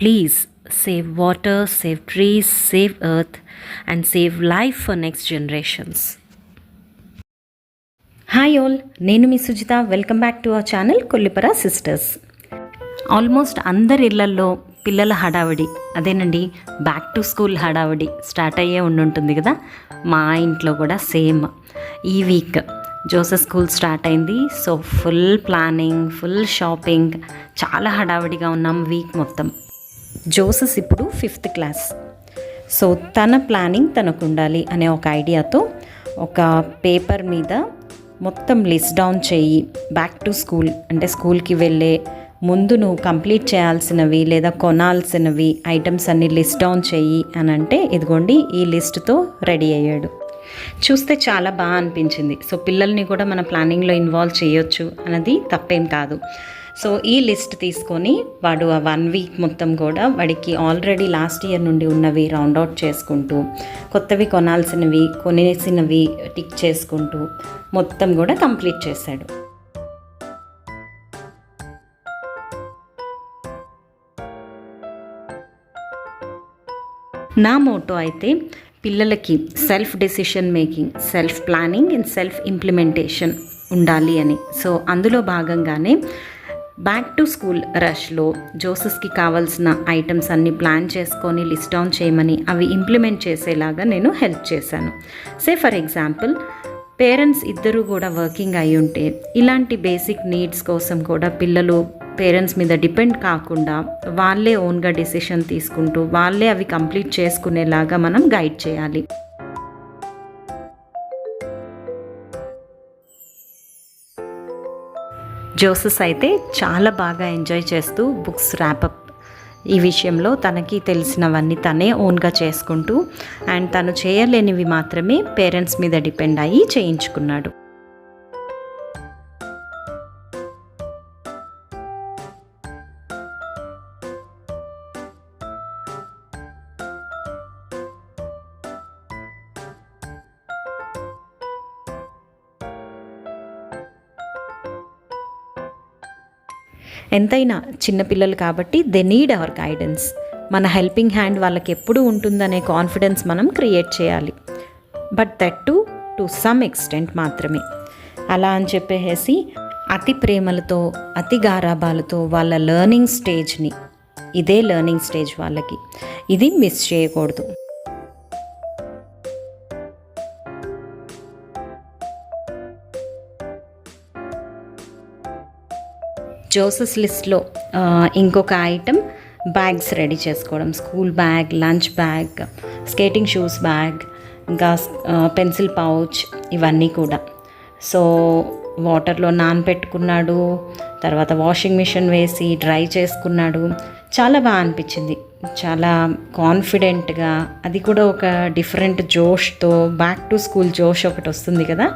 Please save water save trees save earth and save life for next generations hi all నేను మీ Sujitha. Welcome back to our channel Kollipara sisters almost అందరి ఇళ్ళల్లో పిల్లల హడావిడి. అదేనండి back to school హడావిడి start అయ్యే ఉండుంటుంది కదా? మా ఇంట్లో కూడా సేమ్ ఈ వీక్ జోసెఫ్ స్కూల్ స్టార్ట్ అయింది. So full planning full shopping చాలా హడావిడిగా ఉన్నాం వీక్ మొత్తం. జోసెస్ ఇప్పుడు ఫిఫ్త్ క్లాస్. సో తన ప్లానింగ్ తనకు ఉండాలి అనే ఒక ఐడియాతో ఒక పేపర్ మీద మొత్తం లిస్ట్ డౌన్ చేయి బ్యాక్ టు స్కూల్ అంటే స్కూల్కి వెళ్ళే ముందు నువ్వు కంప్లీట్ చేయాల్సినవి లేదా కొనాల్సినవి ఐటమ్స్ అన్ని లిస్ట్ డౌన్ చెయ్యి అని అంటే ఇదిగోండి ఈ లిస్ట్తో రెడీ అయ్యాడు. చూస్తే చాలా బాగా అనిపించింది. సో పిల్లల్ని కూడా మన ప్లానింగ్లో ఇన్వాల్వ్ చేయొచ్చు అన్నది తప్పేం కాదు. సో ఈ లిస్ట్ తీసుకొని వాడు ఆ వన్ వీక్ మొత్తం కూడా వాడికి ఆల్రెడీ లాస్ట్ ఇయర్ నుండి ఉన్నవి రౌండ్ అవుట్ చేసుకుంటూ కొత్తవి కొనాల్సినవి కొనేసినవి టిక్ చేసుకుంటూ మొత్తం కూడా కంప్లీట్ చేశాడు. నా మోటో అయితే పిల్లలకి self decision making self planning and self implementation ఉండాలి అని. సో అందులో భాగంగానే బ్యాక్ టు స్కూల్ రష్లో జోసెస్కి కావాల్సిన ఐటమ్స్ అన్ని ప్లాన్ చేసుకొని లిస్ట్ ఆన్ చేయమని అవి ఇంప్లిమెంట్ చేసేలాగా నేను హెల్ప్ చేశాను. సే ఫర్ ఎగ్జాంపుల్ పేరెంట్స్ ఇద్దరూ కూడా వర్కింగ్ అయి ఉంటే ఇలాంటి బేసిక్ నీడ్స్ కోసం కూడా పిల్లలు పేరెంట్స్ మీద డిపెండ్ కాకుండా వాళ్ళే ఓన్గా డెసిషన్ తీసుకుంటూ వాళ్ళే అవి కంప్లీట్ చేసుకునేలాగా మనం గైడ్ చేయాలి. జోసెస్ అయితే చాలా బాగా ఎంజాయ్ చేస్తూ బుక్స్ ర్యాపప్ ఈ విషయంలో తనకి తెలిసినవన్నీ తనే ఓన్గా చేసుకుంటూ అండ్ తను చేయలేనివి మాత్రమే పేరెంట్స్ మీద డిపెండ్ అయ్యి చేయించుకున్నాడు. ఎంతైనా చిన్నపిల్లలు కాబట్టి దే నీడ్ అవర్ గైడెన్స్ మన హెల్పింగ్ హ్యాండ్ వాళ్ళకి ఎప్పుడు ఉంటుందనే కాన్ఫిడెన్స్ మనం క్రియేట్ చేయాలి. But that too to some extent మాత్రమే. అలా అని చెప్పేసి అతి ప్రేమలతో అతి గారాబాలతో వాళ్ళ లెర్నింగ్ స్టేజ్ని ఇదే లెర్నింగ్ స్టేజ్ వాళ్ళకి. ఇది మిస్ చేయకూడదు. జోసెస్ లిస్ట్లో ఇంకొక ఐటెం బ్యాగ్స్ రెడీ చేసుకోవడం. School bag lunch bag skating shoes bag ఇంకా పెన్సిల్ పౌచ్ ఇవన్నీ కూడా. సో వాటర్లో నానపెట్టుకున్నాడు తర్వాత వాషింగ్ మిషన్ వేసి డ్రై చేసుకున్నాడు. చాలా బాగా అనిపించింది. చాలా కాన్ఫిడెంట్గా అది కూడా ఒక డిఫరెంట్ జోష్తో బ్యాక్ టు స్కూల్ జోష్ ఒకటి వస్తుంది కదా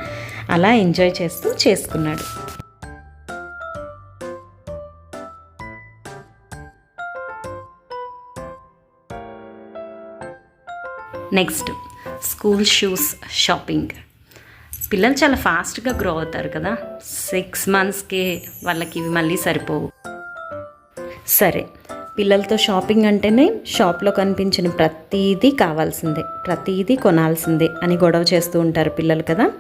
అలా ఎంజాయ్ చేస్తూ చేసుకున్నాడు. నెక్స్ట్ స్కూల్ షూస్ షాపింగ్ పిల్లలు చాలా ఫాస్ట్గా గ్రో అవుతారు కదా. సిక్స్ మంత్స్కి వాళ్ళకి ఇవి మళ్ళీ సరిపోవు. సరే పిల్లలతో షాపింగ్ అంటేనే షాప్లో కనిపించిన ప్రతీదీ కావాల్సిందే ప్రతీదీ కొనాల్సిందే అని గొడవ చేస్తూ ఉంటారు పిల్లలు కదా.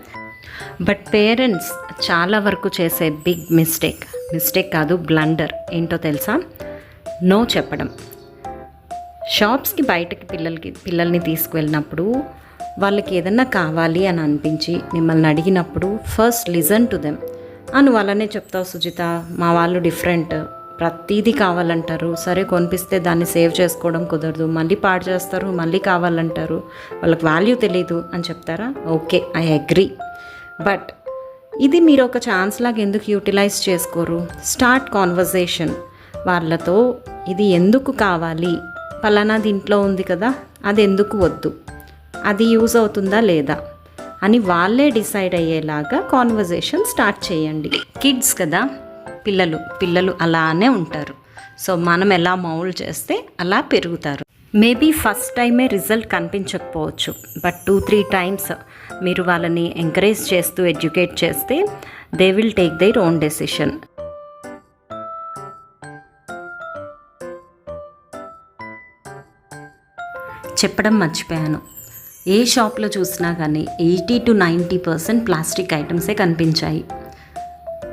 బట్ పేరెంట్స్ చాలా వరకు చేసే బిగ్ మిస్టేక్ మిస్టేక్ కాదు బ్లండర్ ఏంటో తెలుసా? నో చెప్పడం. షాప్స్కి బయటకి పిల్లలకి పిల్లల్ని తీసుకువెళ్ళినప్పుడు వాళ్ళకి ఏదన్నా కావాలి అని అనిపించి మిమ్మల్ని అడిగినప్పుడు ఫస్ట్ లిజన్ టు దెమ్. అని వాళ్ళనే చెప్తావు సుజిత మా వాళ్ళు డిఫరెంట్. ప్రతీది కావాలంటారు. సరే కొనిపిస్తే దాన్ని సేవ్ చేసుకోవడం కుదరదు. మళ్ళీ పాడు చేస్తారు మళ్ళీ కావాలంటారు. వాళ్ళకి వాల్యూ తెలీదు అని చెప్తారా? Okay I agree. బట్ ఇది మీరు ఒక ఛాన్స్ లాగా ఎందుకు యూటిలైజ్ చేసుకోరు? స్టార్ట్ కాన్వర్జేషన్ వాళ్ళతో ఇది ఎందుకు కావాలి? పలానా దీంట్లో ఉంది కదా అది ఎందుకు వద్దు? అది యూజ్ అవుతుందా లేదా? అని వాళ్ళే డిసైడ్ అయ్యేలాగా కాన్వర్జేషన్ స్టార్ట్ చేయండి. కిడ్స్ కదా పిల్లలు పిల్లలు అలానే ఉంటారు. సో మనం ఎలా మౌల్డ్ చేస్తే అలా పెరుగుతారు. మేబీ ఫస్ట్ టైమే రిజల్ట్ కనిపించకపోవచ్చు బట్ టూ త్రీ టైమ్స్ మీరు వాళ్ళని ఎంకరేజ్ చేస్తూ ఎడ్యుకేట్ చేస్తే they will take their own decision. చెప్పడం మర్చిపోయాను. ఏ షాప్లో చూసినా కానీ eighty to ninety percent plastic ఐటమ్సే కనిపించాయి.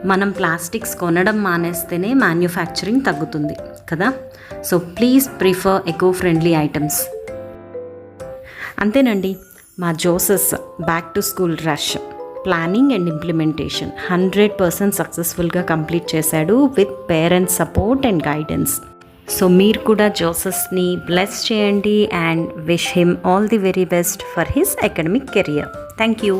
మనం ప్లాస్టిక్స్ కొనడం మానేస్తేనే మ్యానుఫ్యాక్చరింగ్ తగ్గుతుంది కదా? So please prefer eco friendly items. అంతేనండి మా Joses back to school rush planning and implementation hundred percent సక్సెస్ఫుల్గా కంప్లీట్ చేశాడు with parents support and guidance. So మీరు కూడా జోసెస్ని బ్లెస్ చేయండి and wish him all the very best for his academic career thank you